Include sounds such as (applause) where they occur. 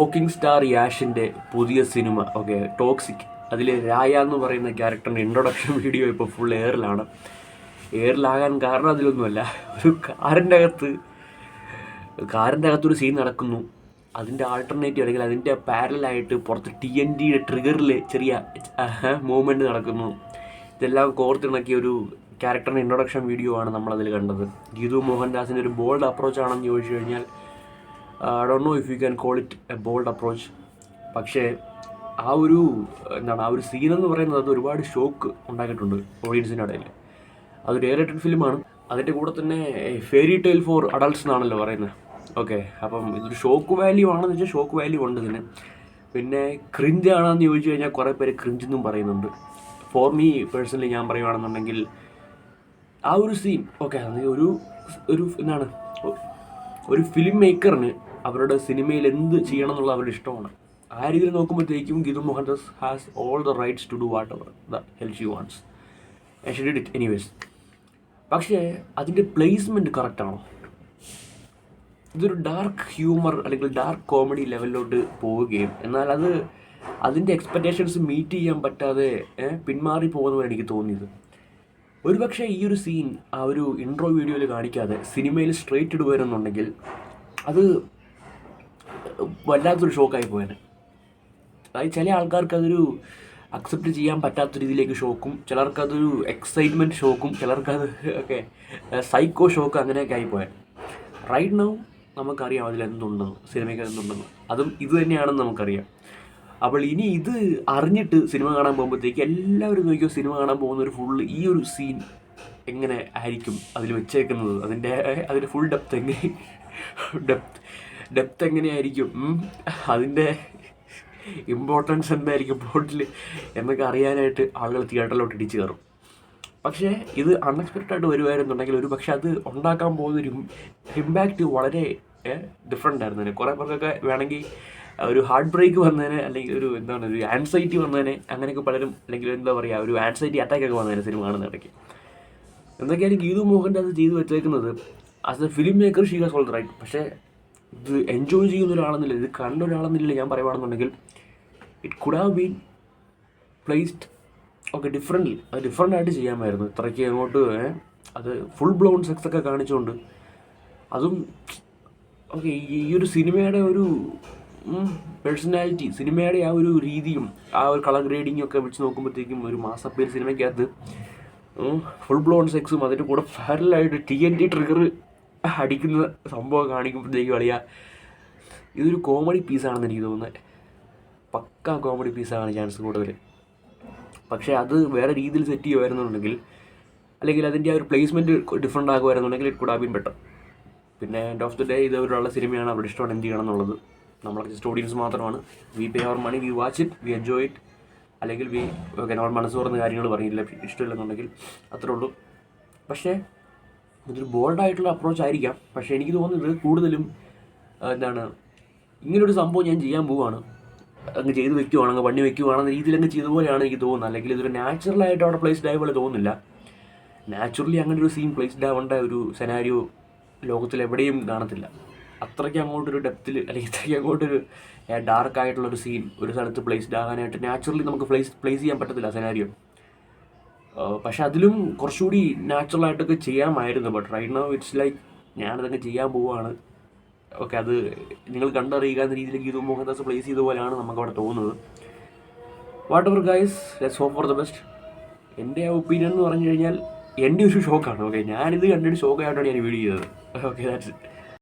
Rocking star യാഷിന്റെ പുതിയ cinema okay toxic അതിൽ രായ എന്ന് പറയുന്ന ക്യാരക്ടറിന്റെ ഇൻട്രൊഡക്ഷൻ വീഡിയോ ഇപ്പോൾ ഫുൾ എയറിലാണ് എയറിലാകാൻ കാരണം അതിലൊന്നുമല്ല. ഒരു കാറിന്റെ അകത്ത് കാറിന്റെ അകത്തൊരു സീൻ നടക്കുന്നു. അതിന്റെ ആൾട്ടർനേറ്റീവ് അല്ലെങ്കിൽ അതിന്റെ പാരലായിട്ട് പുറത്ത് ടി എൻ ഡിയുടെ ട്രിഗറിൽ ചെറിയ മൂവ്മെന്റ് നടക്കുന്നു. ഇതെല്ലാം കോർത്തിണക്കിയ ഒരു ക്യാരക്ടറിന്റെ ഇൻട്രൊഡക്ഷൻ വീഡിയോ ആണ് നമ്മളതിൽ കണ്ടത്. ഗീതു മോഹൻദാസിന്റെ ഒരു ബോൾഡ് അപ്രോച്ച് ആണെന്ന് ചോദിച്ചു കഴിഞ്ഞാൽ I don't know if you can call it a bold approach പക്ഷേ ആ ഒരു എന്താണ് ആ ഒരു സീൻ എന്ന് പറയുന്നത് അത് ഒരുപാട് ഷോക്ക് ഉണ്ടാക്കിയിട്ടുണ്ട് ഓഡിയൻസിന്റെ ഇടയിൽ. അതൊരു എ ഫിലിമാണ് അതിന്റെ കൂടെ തന്നെ ഫെയറി ടെയിൽ ഫോർ അഡൾട്ട്സ് എന്നാണല്ലോ പറയുന്നത്. ഓക്കെ അപ്പം ഇതൊരു ഷോക്ക് വാല്യൂ ആണെന്ന് വെച്ചാൽ ഷോക്ക് വാല്യൂ ഉണ്ട് ഇതിന്. പിന്നെ ക്രിഞ്ച് ആണെന്ന് ചോദിച്ചു കഴിഞ്ഞാൽ കുറേ പേര് ക്രിഞ്ച് എന്നും പറയുന്നുണ്ട്. ഫോർ മീ പേഴ്സണലി ഞാൻ പറയുകയാണെന്നുണ്ടെങ്കിൽ ആ ഒരു സീൻ ഓക്കെ ഒരു ഒരു എന്താണ് ഒരു ഫിലിം മേക്കറിന് അവരുടെ സിനിമയിൽ എന്ത് ചെയ്യണം എന്നുള്ള അവരുടെ ഇഷ്ടമാണ്. ആ രീതിയിൽ നോക്കുമ്പോഴത്തേക്കും Geethu Mohandas has all the rights to do whatever the hell she wants I should it anyways പക്ഷേ അതിന്റെ പ്ലേസ്മെന്റ് കറക്റ്റാണോ ഇതൊരു ഡാർക്ക് ഹ്യൂമർ അല്ലെങ്കിൽ ഡാർക്ക് കോമഡി ലെവലിലോട്ട് പോവുകയും എന്നാൽ അത് അതിന്റെ എക്സ്പെക്റ്റേഷൻസ് മീറ്റ് ചെയ്യാൻ പറ്റാതെ പിന്മാറി പോകുന്നവരെ എനിക്ക് തോന്നിയത്. ഒരുപക്ഷെ ഈ ഒരു സീൻ ആ ഒരു ഇൻട്രോ വീഡിയോയിൽ കാണിക്കാതെ സിനിമയിൽ സ്ട്രേറ്റ് ഇടുവരുന്നുണ്ടെങ്കിൽ അത് വല്ലാത്തൊരു ഷോക്കായി പോയേനെ. അതായത് ചില ആൾക്കാർക്ക് അതൊരു അക്സെപ്റ്റ് ചെയ്യാൻ പറ്റാത്ത രീതിയിലേക്ക് ഷോക്കും ചിലർക്ക് അതൊരു എക്സൈറ്റ്മെന്റ് ഷോക്കും ചിലർക്ക് അത് ഒക്കെ സൈക്കോ ഷോക്ക് അങ്ങനെയൊക്കെ ആയിപ്പോയാൽ റൈറ്റ് നൗ നമുക്കറിയാം അതിൽ എന്തുണ്ടെന്ന് സിനിമയ്ക്ക് എന്തുണ്ടെന്ന്. അതും ഇത് തന്നെയാണെന്ന് നമുക്കറിയാം. അപ്പോൾ ഇനി ഇത് അറിഞ്ഞിട്ട് സിനിമ കാണാൻ പോകുമ്പോഴത്തേക്ക് എല്ലാവരും നോക്കിയോ സിനിമ കാണാൻ പോകുന്ന ഒരു ഫുള്ള് ഈ ഒരു സീൻ എങ്ങനെ ആയിരിക്കും അതിൽ വെച്ചേക്കുന്നത്? അതിന്റെ അതിന്റെ ഫുൾ ഡെപ്ത് എങ്ങനെ? (laughs) ഡെപ്ത് ഡെപ്ത് എങ്ങനെയായിരിക്കും? അതിന്റെ ഇമ്പോർട്ടൻസ് എന്തായിരിക്കും ബോട്ടിൽ എന്നൊക്കെ അറിയാനായിട്ട് ആളുകൾ തിയേറ്ററിലോട്ട് ഇടിച്ചു കയറും. പക്ഷേ ഇത് അൺഎക്സ്പെക്റ്റഡ് ആയിട്ട് വരുമായിരുന്നുണ്ടെങ്കിൽ ഒരു പക്ഷേ അത് ഉണ്ടാക്കാൻ പോകുന്നൊരു ഇമ്പാക്റ്റ് വളരെ ഡിഫറെന്റ് ആയിരുന്നു കുറേ പേർക്കൊക്കെ വേണമെങ്കിൽ ഒരു ഹാർട്ട് ബ്രേക്ക് വന്നതിന് അല്ലെങ്കിൽ ഒരു എന്താണ് ഒരു ആൻസൈറ്റി വന്നതിന് അങ്ങനെയൊക്കെ പലരും അല്ലെങ്കിൽ എന്താ പറയുക ഒരു ആൻസൈറ്റി അറ്റാക്ക് ഒക്കെ വന്നതിന് സിനിമ കാണുന്ന ഇടയ്ക്ക്. എന്തൊക്കെയാണ് ഗീതു മോഹന്റെ അത് ചെയ്തു വെച്ചേക്കുന്നത്? As a film maker she has all right പക്ഷേ ഇത് എൻജോയ് ചെയ്യുന്ന ഒരാളെന്നില്ല ഇത് കണ്ട ഒരാളെന്നില്ല ഞാൻ പറയുവാണെന്നുണ്ടെങ്കിൽ it could have been placed okay different അത് ഡിഫറെന്റ് ആയിട്ട് ചെയ്യാമായിരുന്നു. ഇത്രയ്ക്ക് അങ്ങോട്ട് അത് ഫുൾ ബ്ലോൺ സെക്സ് ഒക്കെ കാണിച്ചുകൊണ്ട് അതും ഓക്കെ ഈ ഒരു സിനിമയുടെ ഒരു പേഴ്സണാലിറ്റി സിനിമയുടെ ആ ഒരു രീതിയും ആ ഒരു കളർ ഗ്രേഡിങ്ങും ഒക്കെ വെച്ച് നോക്കുമ്പോഴത്തേക്കും ഒരു മാസപ്പേര് സിനിമയ്ക്കകത്ത് ഫുൾ ബ്ലോൺ സെക്സും അതിന്റെ കൂടെ പാരലായിട്ട് ടി എൻ ടി ട്രിഗർ അടിക്കുന്ന സംഭവം കാണിക്കുമ്പോഴത്തേക്ക് കളിയാ. ഇതൊരു കോമഡി പീസാണെന്ന് എനിക്ക് തോന്നുന്നത്. പക്ക കോമഡി പീസാണ് ചാൻസ് കൂടുതൽ പക്ഷേ അത് വേറെ രീതിയിൽ സെറ്റ് ചെയ്യുമായിരുന്നുണ്ടെങ്കിൽ അല്ലെങ്കിൽ അതിന്റെ ആ ഒരു പ്ലേസ്മെന്റ് ഡിഫറെന്റ് ആകുമായിരുന്നുണ്ടെങ്കിൽ ഇറ്റ് കുഡ് ബീൻ ബെറ്റർ പിന്നെ എൻഡ് ഓഫ് ദി ഡേ ഇത് ഒരാളുടെ സിനിമയാണ് അവരുടെ ഇഷ്ടമാണ് എന്ത് ചെയ്യണം എന്നുള്ളത്. നമ്മൾ ജസ്റ്റ് ഓഡിയൻസ് മാത്രമാണ്. We pay our money we watch it we enjoy it അല്ലെങ്കിൽ വി ഓക്കെ നമ്മൾ മനസ്സ് തുറന്ന് കാര്യങ്ങൾ പറയില്ല ഇഷ്ടമില്ലെന്നുണ്ടെങ്കിൽ അത്രേ ഉള്ളൂ. പക്ഷേ ഇതൊരു ബോൾഡായിട്ടുള്ള അപ്രോച്ച് ആയിരിക്കാം. പക്ഷേ എനിക്ക് തോന്നുന്നത് കൂടുതലും എന്താണ് ഇങ്ങനൊരു സംഭവം ഞാൻ ചെയ്യാൻ പോവുകയാണ് അങ്ങ് ചെയ്ത് വെക്കുവാണ് അങ്ങ് പണി വെക്കുവാണെന്ന രീതിയിൽ അങ്ങ് ചെയ്ത പോലെയാണ് എനിക്ക് തോന്നുന്നത്. അല്ലെങ്കിൽ ഇതൊരു നാച്ചുറലായിട്ട് അവിടെ പ്ലേസ്ഡ് ആയ പോലെ തോന്നുന്നില്ല. നാച്ചുറലി അങ്ങനെ ഒരു സീൻ പ്ലേസ്ഡ് ആവേണ്ട ഒരു സെനാരിയോ ലോകത്തിൽ എവിടെയും കാണത്തില്ല. അത്രയ്ക്ക് അങ്ങോട്ടൊരു ഡെപ്തിൽ അല്ലെങ്കിൽ ഇത്രയ്ക്ക് അങ്ങോട്ടൊരു ഡാർക്ക് ആയിട്ടുള്ള ഒരു സീൻ ഒരു സ്ഥലത്ത് പ്ലേസ്ഡ് ആകാനായിട്ട് നാച്ചുറലി നമുക്ക് പ്ലേസ് പ്ലേസ് ചെയ്യാൻ പറ്റത്തില്ല സെനാരിയോ പക്ഷെ അതിലും കുറച്ചുകൂടി നാച്ചുറൽ ആയിട്ടൊക്കെ ചെയ്യാമായിരുന്നു. But right now it's like ഞാനതൊക്കെ ചെയ്യാൻ പോവുകയാണ് ഓക്കെ അത് നിങ്ങൾ കണ്ടറിയുക എന്ന രീതിയിൽ മോഹൻദാസ് പ്ലേസ് ചെയ്ത പോലെയാണ് നമുക്ക് അവിടെ തോന്നുന്നത്. Whatever guys let's hope for the best എന്റെ ഒപ്പീനിയൻ എന്ന് പറഞ്ഞു കഴിഞ്ഞാൽ എന്റെ ഒരു ഷോക്കാണ് ഓക്കെ ഞാനിത് കണ്ടിട്ട് ഷോക്കായിട്ടാണ് ഞാൻ വീഡിയോ ചെയ്തത്. Okay that's